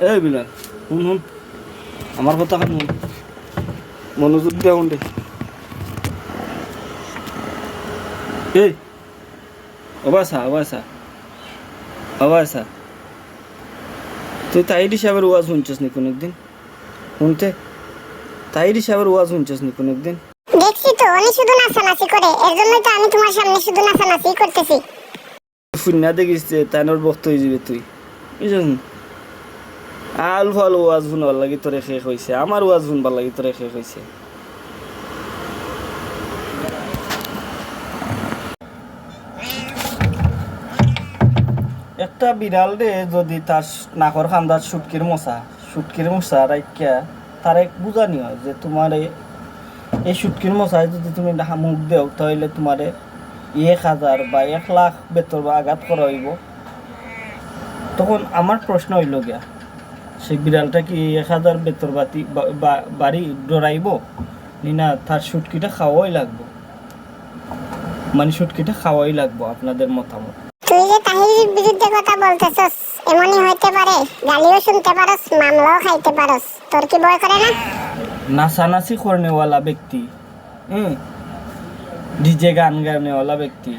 এই শুন শুন। আমার কথা শুন। মনোযোগ দিয়া শুন দে এই অবাসা অবাসা। অবাসা। তুই তাইর হিসাবের ওয়াজ শুনছিস নি কোন একদিন শুনতে? তাইর হিসাবের ওয়াজ শুনছিস নি কোন একদিন দেখছি তো উনি শুধু নাচানাচি করে। এর জন্যই তো আমি তোমার সামনে শুধু নাচানাচি করতেছি। দেখিস যে তাইনোর বক্ত হয়ে যাবে তুই। বুঝছেন আল ফাল ওয়াজ শুনবার লাগি তোরে শেষ হয়েছে আমার ওয়াজ শুনবার লাগি তোরে শেষ হয়েছে একটা বিড়াল রে, যদি তার নাকর খান্দার সুটকির মশা সুটকির মশা রাইকা তার এক বুঝানি হয় যে তোমার এই- সুটকির মশায় যদি তুমি মুখ দেও, তাহলে তোমারে এক হাজার বা এক লাখ বেতর বা আঘাত করা হইব। তখন আমার প্রশ্ন হইল গিয়া সেই বিড়ালটা কি এক হাজার বেতর বাতি বাড়ি ডরাইব? নি তার সুটকিটা খাওয়াই লাগবো। মানে সুটকিটা খাওয়াই লাগবো আপনাদের মতামত। তুই যে তাহিরের বিরুদ্ধে কথা বলতেছস এমনই হইতে পারে। গালিও শুনতে পারস মামলাও খাইতে পারস। তোর কি ভয় করে না? নাচানাচি করনেওয়ালা ব্যক্তি হুম? ডিজে গান গানেওয়ালা ব্যক্তি।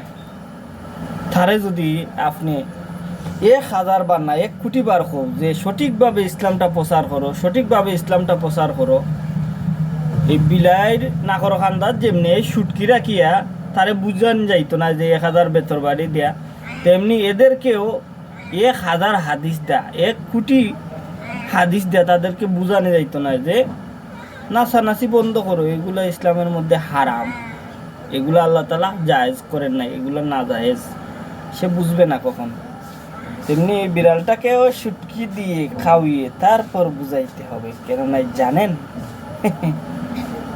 তারে যদি আপনি এক হাজার বার না, এক কোটি বার হোক যে সঠিকভাবে ইসলামটা প্রচার করো, সঠিকভাবে ইসলামটা প্রচার করো, এই বিলাইর নাকর খান্দার যেমনি সুটকি রাখিয়া তারে বুঝান যাইতো না যে এক হাজার বেতর বাড়ি দেয়া, তেমনি এদেরকেও এক হাজার হাদিস দেয়া, এক কোটি হাদিস দেয়া তাদেরকে বুঝানো যাইতো না যে নাচানাচি বন্ধ করো, এগুলো ইসলামের মধ্যে হারাম, এগুলো আল্লাহ তালা জায়েজ করেন নাই, এগুলো না জায়েজ, সে বুঝবে না কখন। তেমনি বিড়ালটাকেও সুটকি দিয়ে খাওয়িয়ে তারপর বুঝাইতে হবে, কেননা জানেন?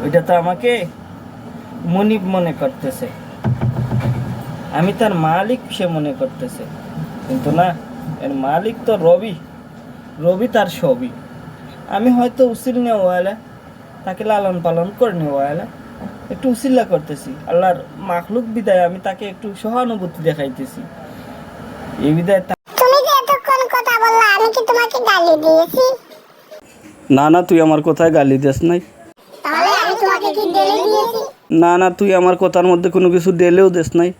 ওইটা তো আমাকে মনিব মনে করতেছে। আমি তার মালিক সে মনে করতেছে। কিন্তু না, এর মালিক তো রবি। রবি তার সবই। আমি হয়তো উসিল নেওয়ালা তাকে লালন পালন করে নেওয়ালা একটু উসিল্লা করতেছি। আল্লাহর মাখলুক বিদায় আমি তাকে একটু সহানুভূতি দেখাইতেছি। এই বিদায় তা- তুমি যে এতক্ষণ কথা বললা আমি কি তোমাকে গালি দিয়েছি? না না তুই আমার কথায় গালি দিস নাই। তাহলে আমি তোমাকে কি ডেলে দিয়েছি? না না তুই আমার কথার মধ্যে কোনো কিছু ডেলেও দিস নাই।